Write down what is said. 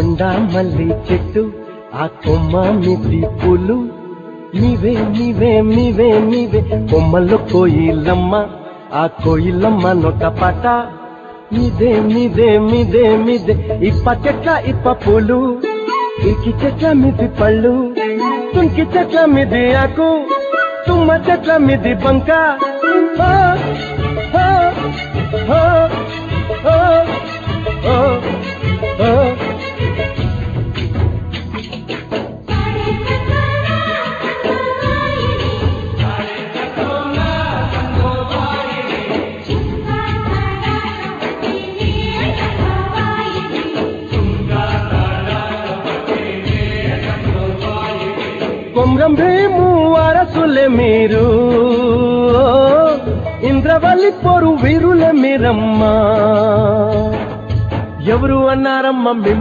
కొండ మల్లి చెట్టు ఆ కొమ్మ మిది పూలు. నీవే నీవే నీవే నీవే కొమ్మలో కోయిలమ్మ ఆ కోయిలమ్మ నొక పాట. మీదే మీదే మీదే మీదే ఇప్ప చెట్ల ఇప్ప పూలు. ఇకి చెట్ల మిది పళ్ళు తుంకి చెట్ల మిది ఆకు తుమ్మ చెట్ల మిది బంక. కొమ్రం భీము మీరు. ఇంద్రవల్లి పొరు వీరులే మీరమ్మా. ఎవరు అన్నారమ్మ